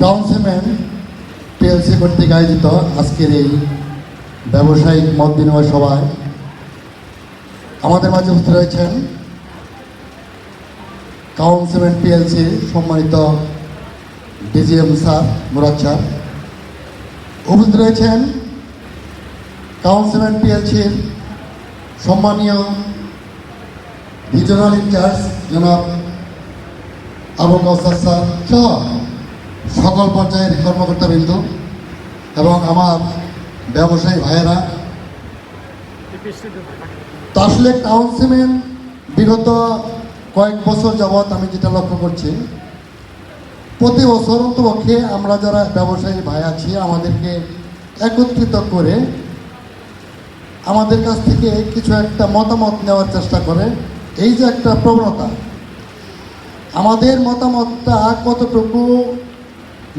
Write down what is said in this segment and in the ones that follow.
Town cement PLC কর্তৃক আয়োজিত আজকের এই ব্যবসায়িক মত বিনিময় সভায় আমাদের মাঝে উপস্থিত রয়েছেন কাউন সিমেন্ট পিএলসি সম্মানিত ডিজিএম স্যার, মুরাদ স্যার। উপস্থিত রয়েছেন কাউন সিমেন্ট পিএলসির সম্মানীয় রিজনাল ইনচার্জ জনাব আবু কাউসার স্যার সহ। সকল পর্যায়ের কর্মকর্তাবৃন্দ এবং আমার ব্যবসায়ী ভাইয়েরা তো আসলে টাউন সিমেন্ট বিগত কয়েক বছর যাবৎ আমি যেটা লক্ষ্য করছি, প্রতি বছর অন্তপক্ষে আমরা যারা ব্যবসায়ী ভাই আছি, আমাদেরকে একত্রিত করে আমাদের কাছ থেকে কিছু একটা মতামত নেওয়ার চেষ্টা করে। এই যে একটা প্রবণতা, আমাদের মতামতটা কতটুকু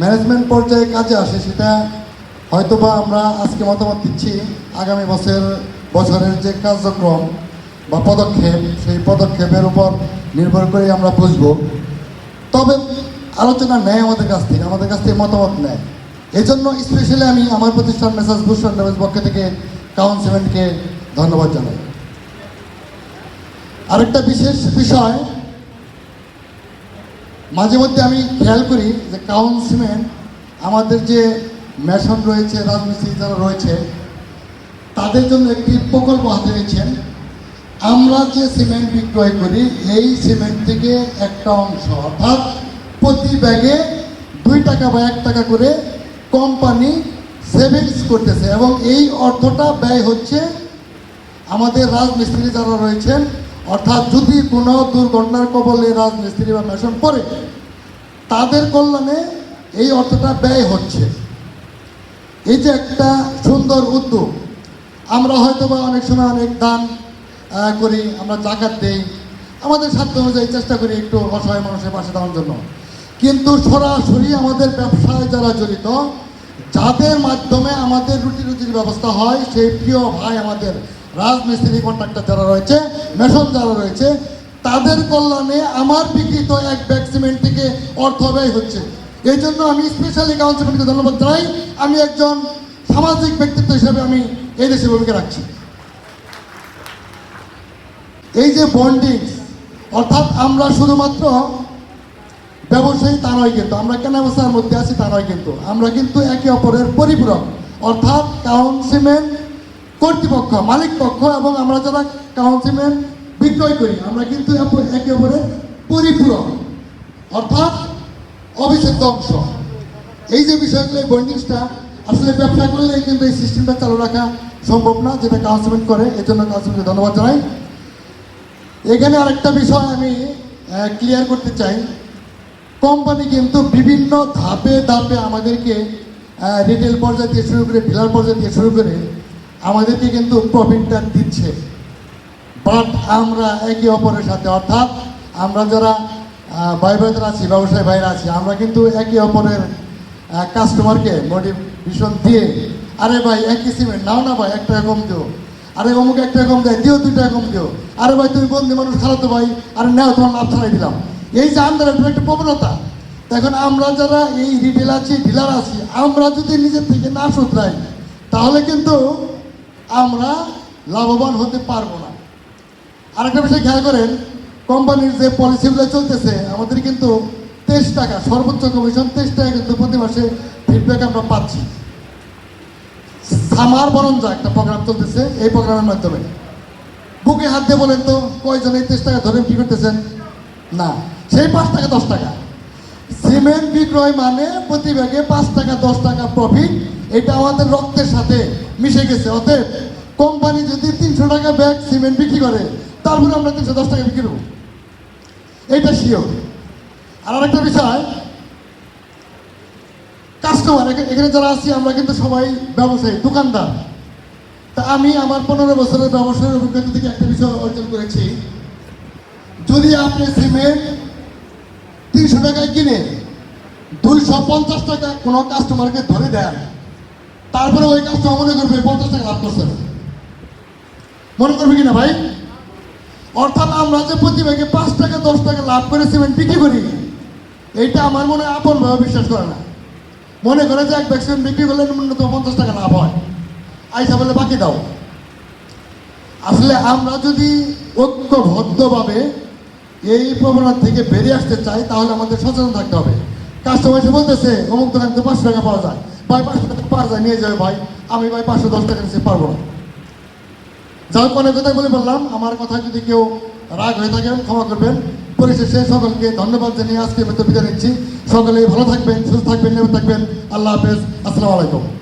ম্যানেজমেন্ট পর্যায়ে কাজে আসে, সেটা হয়তোবা আমরা আজকে মতামত দিচ্ছি। আগামী বছর, বছরের যে কার্যক্রম বা পদক্ষেপ, সেই পদক্ষেপের উপর নির্ভর করে আমরা বুঝব। তবে আলোচনা নেয় আমাদের কাছ থেকে, আমাদের কাছ থেকে মতামত নেয়। এই জন্য স্পেশালি আমি আমার প্রতিষ্ঠান মেসাজ ভূষণ পক্ষ থেকে কাউন্সিলমেন্টকে ধন্যবাদ জানাই। আরেকটা বিশেষ বিষয় মাঝে মধ্যে আমি খেয়াল করি যে কাউন সিমেন্ট আমাদের যে মেশন রয়েছে, রাজমিস্ত্রি যারা রয়েছে, তাদের জন্য একটি প্রকল্প হাতে নিয়েছেন। আমরা যে সিমেন্ট বিক্রয় করি, এই সিমেন্ট থেকে একটা অংশ, অর্থাৎ প্রতি ব্যাগে দুই টাকা বা এক টাকা করে কোম্পানি সেভিংস করতেছে এবং এই অর্থটা ব্যয় হচ্ছে আমাদের রাজমিস্ত্রি যারা রয়েছেন অর্থাৎ যদি কোনো দুর্ঘটনার কবলে রাজমিস্ত্রি বা মেশন পড়ে, তাদের কল্যাণে এই অর্থটা ব্যয় হচ্ছে। এই যে একটা সুন্দর উদ্যোগ, আমরা হয়তো বা অনেক সময় অনেক দান করি, আমরা জাকাত দেই। আমাদের সাধ্য অনুযায়ী চেষ্টা করি একটু অসহায় মানুষের পাশে দাঁড়ানোর জন্য। কিন্তু সরাসরি আমাদের ব্যবসায় যারা জড়িত, যাদের মাধ্যমে আমাদের রুটি রুটির ব্যবস্থা হয়, সেই প্রিয় ভাই আমাদের রাজমিস্ত্রি কন্ট্রাক্টর যারা রয়েছে মেশন যারা রয়েছে, তাদের কল্যাণে আমার বিকৃত এক ব্যাগ সিমেন্ট থেকে অর্থ ব্যয় হচ্ছে। এই জন্য আমি স্পেশালি কাউন্সিলকে ধন্যবাদ জানাই। আমি একজন সামাজিক ব্যক্তিত্ব হিসেবে আমি এই দেশে ভূমিকা রাখছি। এই যে বন্ডিং অর্থাৎ আমরা শুধুমাত্র ব্যবসায়ী তা নয় কিন্তু, আমরা কেন মধ্যে আছি তা নয় কিন্তু, আমরা কিন্তু একে অপরের পরিপূরক। অর্থাৎ কাউন্সিলমেন্ট কর্তৃপক্ষ, মালিক পক্ষ এবং আমরা যারা কাউন্সিলমেন্ট বিক্রয় করি, আমরা কিন্তু একে পরিপূরক, অর্থাৎ অবিচ্ছেদ্য অংশ। এই যে বিষয়গুলো বন্ডিংসটা আসলে ব্যবসা করলে কিন্তু এই সিস্টেমটা চালু রাখা সম্ভব না, যেটা কাউন্সিলমেন্ট করে এর জন্য কাউন্সিলমেন্টকে ধন্যবাদ জানাই। এখানে আরেকটা বিষয় আমি ক্লিয়ার করতে চাই। কোম্পানি কিন্তু বিভিন্ন ধাপে ধাপে আমাদেরকে রিটেল পর্যায়ে দিয়ে শুরু করে ডিলার পর্যায়ে দিয়ে শুরু করে আমাদেরকে কিন্তু প্রফিটটা দিচ্ছে। বাট আমরা একে অপরের সাথে, অর্থাৎ আমরা যারা ভাই ভাইদের আছি, ব্যবসায়ী ভাইরা আছি, আমরা কিন্তু একে অপরের কাস্টমারকে মোটিভেশন দিয়ে, আরে ভাই, একই সিমেন্ট নাও না ভাই, একটা কম দিও। আরে অমুক একটা কম দেয়, দিও দুই টাকা কম দিও। আরে ভাই, তুমি বন্ধু মানুষ, খারাপ তো ভাই, আরে নাও, তোমার লাভ ছাড়াই দিলাম। এই যে আমাদের একটা প্রবণতা এখন আমরা যারা এই রিটেল আছি ডিলার আছি, আমরা যদি নিজের থেকে না শুধরাই, তাহলে কিন্তু আমরা লাভবান হতে পারব না। আরেকটা বিষয় খেয়াল করেন, কোম্পানির যে পলিসিগুলো চলতেছে, আমাদের কিন্তু তেইশ টাকা, সর্বোচ্চ কমিশন তেইশ টাকা কিন্তু প্রতি মাসে ফিডব্যাক আমরা পাচ্ছি। সামার বরঞ্জা একটা প্রোগ্রাম চলতেছে, এই প্রোগ্রামের মাধ্যমে। বুকে হাত দিয়ে বলেন তো, কয়জন এই তেইশ টাকা ধরে কি করতেছেন? না, সেই পাঁচ টাকা, দশ টাকা। সিমেন্ট বিক্রয় মানে প্রতি ব্যাগে পাঁচ টাকা, দশ টাকা প্রফিট এটা আমাদের রক্তের সাথে মিশে গেছে। অতএব বিক্রি করে, তারপরে আমরা তিনশো দশ টাকা বিক্রি করব। এইটা শিওর আর আরেকটা বিষয় কাস্টমার এখানে যারা আছি, আমরা কিন্তু সবাই ব্যবসায়ী, দোকানদার। তা আমি আমার পনেরো বছরের ব্যবসায়ের অভিজ্ঞতা থেকে একটা বিষয় অর্জন করেছি। যদি আপনি সিমেন্ট তিনশো টাকায় কিনে দুইশো পঞ্চাশ টাকা কোনো কাস্টমারকে ধরে দেন, তারপরে ওই কাস্টমার মনে করবে পঞ্চাশ টাকা লাভ করছে মনে করবে কিনা ভাই? অর্থাৎ আমরা যে প্রতি ব্যাগে পাঁচ টাকা, দশ টাকা লাভ করে সিমেন্ট বিক্রি করি, এইটা আমার মনে হয় আপন ভাবে বিশ্বাস করে না। মনে করে যে এক ভ্যাকসিন বিক্রি করলে ন্যূনতম পঞ্চাশ টাকা লাভ হয়। আইসা বলে, বাকি দাও। আসলে আমরা যদি ঐক্যবদ্ধভাবে এই প্রবণতা থেকে বেরিয়ে আসতে চাই, তাহলে আমাদের সচেতন থাকতে হবে। কাস্টমার এসে বলতেছে, অমুক দোকান থেকে পাঁচশো টাকা পাওয়া যায়। ভাই, পাঁচশো টাকা পাওয়া যায়, নিয়ে যাবে ভাই। আমি ভাই পাঁচশো, দশ টাকা নিচে পারব না। যাই কথা বলে বললাম, আমার কথা যদি কেউ রাগ হয়ে থাকেন ক্ষমা করবেন। পরিশেষে সকলকে ধন্যবাদ জানিয়ে আজকে মতো বিদায় নিচ্ছি। সকলে ভালো থাকবেন, সুস্থ থাকবেন নেমে থাকবেন। আল্লাহ হাফেজ। আসসালামু আলাইকুম।